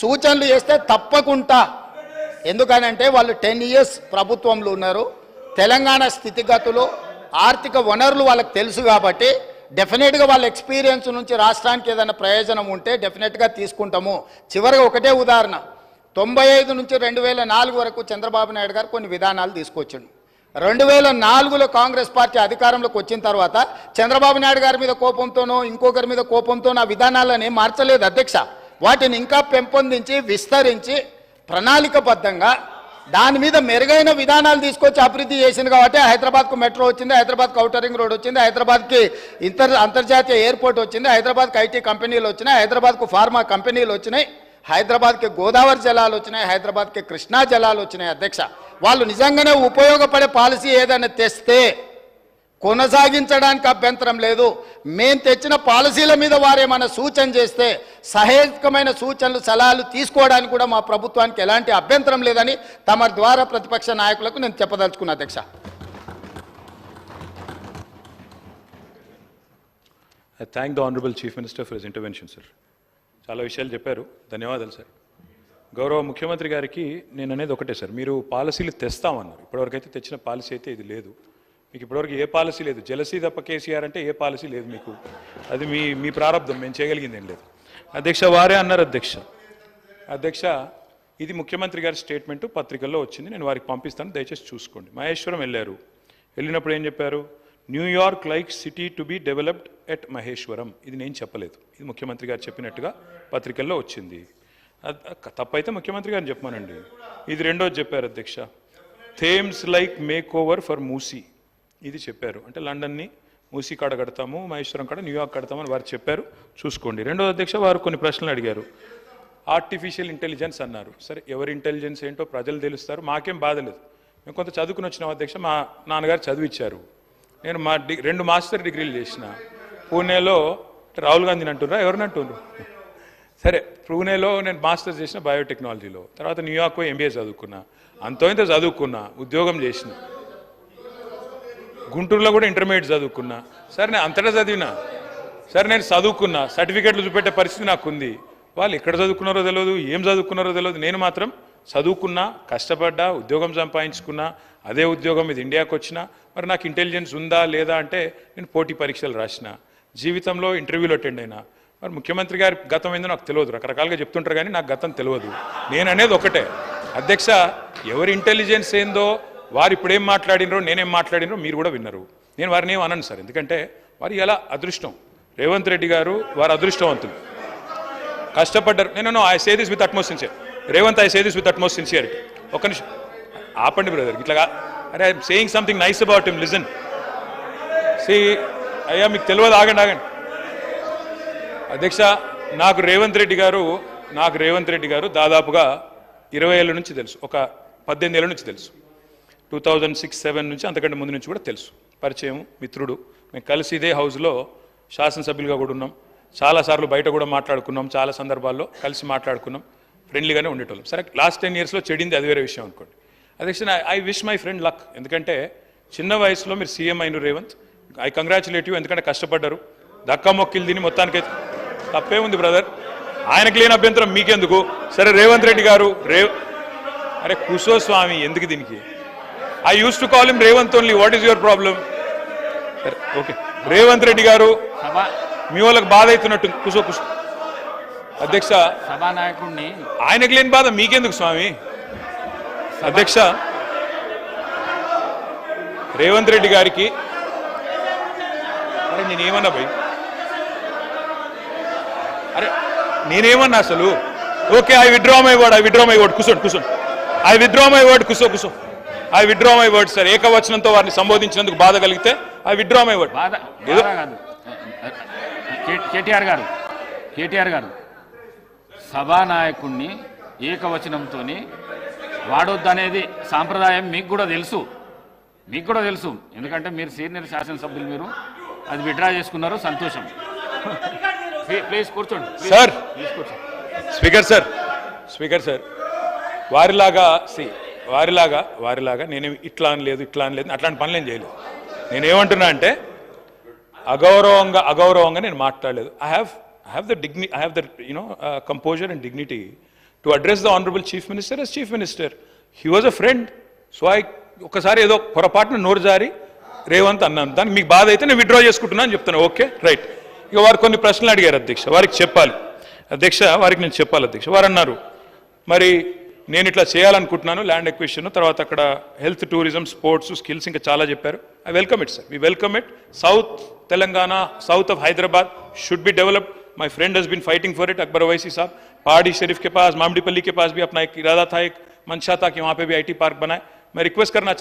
సూచనలు చేస్తే తప్పకుండా. ఎందుకనంటే వాళ్ళు టెన్ ఇయర్స్ ప్రభుత్వంలో ఉన్నారు. తెలంగాణ స్థితిగతులు ఆర్థిక వనరులు వాళ్ళకి తెలుసు కాబట్టి డెఫినెట్గా వాళ్ళ ఎక్స్పీరియన్స్ నుంచి రాష్ట్రానికి ఏదైనా ప్రయోజనం ఉంటే డెఫినెట్గా తీసుకుంటాము. చివరిగా ఒకటే ఉదాహరణ. తొంభై ఐదు నుంచి రెండు వేల నాలుగు వరకు చంద్రబాబు నాయుడు గారు కొన్ని విధానాలు తీసుకొచ్చిండు. రెండు వేల నాలుగులో కాంగ్రెస్ పార్టీ అధికారంలోకి వచ్చిన తర్వాత చంద్రబాబు నాయుడు గారి మీద కోపంతోనో ఇంకొకరి మీద కోపంతోనో ఆ విధానాలని మార్చలేదు అధ్యక్ష. వాటిని ఇంకా పెంపొందించి విస్తరించి ప్రణాళికబద్ధంగా దాని మీద మెరుగైన విధానాలు తీసుకొచ్చి అభివృద్ధి చేసింది కాబట్టి హైదరాబాద్కు మెట్రో వచ్చింది హైదరాబాద్కు ఔటరింగ్ రోడ్ వచ్చింది హైదరాబాద్కి ఇంటర్ అంతర్జాతీయ ఎయిర్పోర్ట్ వచ్చింది హైదరాబాద్కి ఐటీ కంపెనీలు వచ్చినాయి హైదరాబాద్కు ఫార్మా కంపెనీలు వచ్చినాయి హైదరాబాద్కి గోదావరి జలాలు వచ్చినాయి హైదరాబాద్కి కృష్ణా జలాలు వచ్చినాయి అధ్యక్ష. వాళ్ళు నిజంగానే ఉపయోగపడే పాలసీ ఏదైనా తెస్తే కొనసాగించడానికి అభ్యంతరం లేదు. మేము తెచ్చిన పాలసీల మీద వారేమైనా సూచన చేస్తే సహేతుకమైన సూచనలు సలహాలు తీసుకోవడానికి కూడా మా ప్రభుత్వానికి ఎలాంటి అభ్యంతరం లేదని తమ ద్వారా ప్రతిపక్ష నాయకులకు నేను చెప్పదలుచుకున్నా అధ్యక్ష. I thank the honourable chief minister for his intervention sir చాలా విషయాలు చెప్పారు. ధన్యవాదాలు సార్ గౌరవ ముఖ్యమంత్రి గారికి నేను అనేది ఒకటే సార్ మీరు పాలసీలు తెస్తామన్నారు. ఇప్పటివరకు అయితే తెచ్చిన పాలసీ అయితే ఇది లేదు. మీకు ఇప్పటివరకు ఏ పాలసీ లేదు. జలసీ తప్ప కేసీఆర్ అంటే ఏ పాలసీ లేదు మీకు. అది మీ మీ ప్రారంభం. మేము చేయగలిగింది ఏం లేదు. అధ్యక్ష వారే అన్నారు అధ్యక్ష. అధ్యక్ష ఇది ముఖ్యమంత్రి గారి స్టేట్మెంట్. పత్రికల్లో వచ్చింది. నేను వారికి పంపిస్తాను. దయచేసి చూసుకోండి. మహేశ్వరం వెళ్ళారు. వెళ్ళినప్పుడు ఏం చెప్పారు? New York like city to be developed at Maheshwaram. ఇది నేను చెప్పలేదు. ఇది ముఖ్యమంత్రి గారు చెప్పినట్టుగా పత్రికల్లో వచ్చింది. తప్పైతే ముఖ్యమంత్రి గారిని చెప్పమానండి. ఇది రెండోది చెప్పారు అధ్యక్ష. Thames like make over for Musi. ఇది చెప్పారు. అంటే లండన్ని మూసీ కాడ కడతాము మహేశ్వరం కాడ న్యూయార్క్ కడతామని వారు చెప్పారు. చూసుకోండి. రెండో అధ్యక్ష వారు కొన్ని ప్రశ్నలు అడిగారు. ఆర్టిఫిషియల్ ఇంటెలిజెన్స్ అన్నారు. సరే ఎవరి ఇంటెలిజెన్స్ ఏంటో ప్రజలు తెలుస్తారు. మాకేం బాధ లేదు. మేము కొంత చదువుకుని వచ్చిన అధ్యక్ష మా నాన్నగారు చదివిచ్చారు. నేను మా డి రెండు మాస్టర్ డిగ్రీలు చేసిన. పూణేలో రాహుల్ గాంధీని అంటున్నారా ఎవరిని అంటున్నారు సరే పూణేలో నేను మాస్టర్స్ చేసిన బయోటెక్నాలజీలో తర్వాత న్యూయార్క్ ఎంబీఏ చదువుకున్నా. అంతో ఇంత చదువుకున్నా ఉద్యోగం చేసిన. గుంటూరులో కూడా ఇంటర్మీడియట్ చదువుకున్నా. సరే నేను అంతటా చదివినా. సరే నేను చదువుకున్నా. సర్టిఫికెట్లు చూపెట్టే పరిస్థితి నాకు ఉంది వాళ్ళు ఎక్కడ చదువుకున్నారో తెలియదు ఏం చదువుకున్నారో తెలియదు నేను మాత్రం చదువుకున్నా కష్టపడ్డా ఉద్యోగం సంపాదించుకున్నా అదే ఉద్యోగం ఇది ఇండియాకి వచ్చినా మరి నాకు ఇంటెలిజెన్స్ ఉందా లేదా అంటే నేను పోటీ పరీక్షలు రాసిన. జీవితంలో ఇంటర్వ్యూలు అటెండ్ అయినా. మరి ముఖ్యమంత్రి గారి గతం ఏందో నాకు తెలియదు రకరకాలుగా చెప్తుంటారు కానీ నాకు గతం తెలియదు నేను అనేది ఒకటే. అధ్యక్ష ఎవరి ఇంటెలిజెన్స్ ఏందో వారు ఇప్పుడేం మాట్లాడినరో నేనేం మాట్లాడినరో మీరు కూడా విన్నారు. నేను వారిని ఏం అనను సార్. ఎందుకంటే వారి ఎలా అదృష్టం? రేవంత్ రెడ్డి గారు వారు అదృష్టవంతులు. కష్టపడ్డారు. నేను I say this with utmost sincere Revanth I say this with utmost sincerity ఒక నిమిషం. ఆపండి బ్రదర్. ఇట్లాగా అరే I'm saying something nice about him listen see అయ్యా మీకు తెలియదు. ఆగండి ఆగండి. అధ్యక్ష నాకు రేవంత్ రెడ్డి గారు నాకు రేవంత్ రెడ్డి గారు దాదాపుగా ఇరవై ఏళ్ళ నుంచి తెలుసు. ఒక పద్దెనిమిది ఏళ్ళ నుంచి తెలుసు. టూ థౌజండ్ సిక్స్ సెవెన్ నుంచి అంతకంటే ముందు నుంచి కూడా తెలుసు. పరిచయం మిత్రుడు. మేము కలిసి ఇదే హౌస్లో శాసనసభ్యులుగా కూడా ఉన్నాం. చాలాసార్లు బయట కూడా మాట్లాడుకున్నాం చాలా సందర్భాల్లో కలిసి మాట్లాడుకున్నాం. ఫ్రెండ్లీగానే ఉండేటోళ్ళం. సరే లాస్ట్ టెన్ ఇయర్స్లో చెడింది అది వేరే విషయం అనుకోండి. అధ్యక్ష I wish my friend luck ఎందుకంటే చిన్న వయసులో మీరు సీఎం అయిన రేవంత్ ఐ కంగ్రాచులేట్ యూ ఎందుకంటే కష్టపడ్డారు. దక్కా మొక్కిలు తిని మొత్తానికైతే తప్పే ఉంది బ్రదర్ ఆయనకు లేని అభ్యంతరం మీకెందుకు? సరే రేవంత్ రెడ్డి గారు రేవ్ అరే కుసో స్వామి ఎందుకు దీనికి? I use to call him Revanth only what is your problem okay Revanth Reddy garu మీ వాళ్ళకి బాధ అవుతున్నట్టు కుసో కుసో. అధ్యక్ష సభానాయకుడిని ఆయనకు లేని బాధ మీకెందుకు స్వామి? అధ్యక్ష రేవంత్ రెడ్డి గారికి అరే నేనేమన్నా భయ్? అరే నేనేమన్నా అసలు? Okay I withdraw my word I withdraw my word కూర్చోండి కూర్చోండి ఐ విడ్రా మై వర్డ్ కూర్చో కూర్చో I withdraw my word sir. ఏకవచనంతో వారిని సంబోధించినందుకు బాధ కలిగితే I withdraw my word. KTR garu KTR garu సభానాయకుడిని ఏకవచనంతో వాడొద్దనేది సాంప్రదాయం మీకు కూడా తెలుసు. మీకు కూడా తెలుసు. ఎందుకంటే మీరు సీనియర్ శాసనసభ్యులు మీరు. అది విడ్రా చేసుకున్నారు సంతోషం. ప్లీ- ప్లీజ్ కూర్చోండి. Sir. Speaker sir. Speaker sir. వారిలాగా సి వారిలాగా వారిలాగా నేను ఇట్లా అని లేదు ఇట్లా అని లేదు అట్లాంటి పనులు ఏం చేయలేదు. నేనేమంటున్నా అంటే అగౌరవంగా అగౌరవంగా నేను మాట్లాడలేదు. I have I have the dignity I have the you know composure and dignity to address the honourable chief minister as chief minister he was a friend so I ఒకసారి ఏదో పొరపాటున నోరు జారి రేవంత్ అన్నాను. దానికి మీకు బాధ అయితే నేను విత్డ్రా చేసుకుంటున్నాను అని చెప్తాను ఓకే రైట్ ఇక వారు కొన్ని ప్రశ్నలు అడిగారు అధ్యక్ష. వారికి చెప్పాలి. అధ్యక్ష వారికి నేను చెప్పాలి అధ్యక్ష. వారు అన్నారు మరి నేను ఇట్లా చేయాలనుకుంటున్నాను ల్యాండ్ ఎక్విషన్ తర్వాత అక్కడ హెల్త్ టూరిజం స్పోర్ట్స్ స్కిల్స్ ఇంకా చాలా చెప్పారు I welcome it sir we welcome it south Telangana south of Hyderabad should be develop my friend has been fighting for it Akbar Owaisi साहब पहाड़ी शरीफ के पास मामडीपल्ली के पास भी अपना एक इरादा था एक मंशा था कि वहाँ पे भी आईटी पार्क बनाए मैं रिक्वेस्ट करना चाहता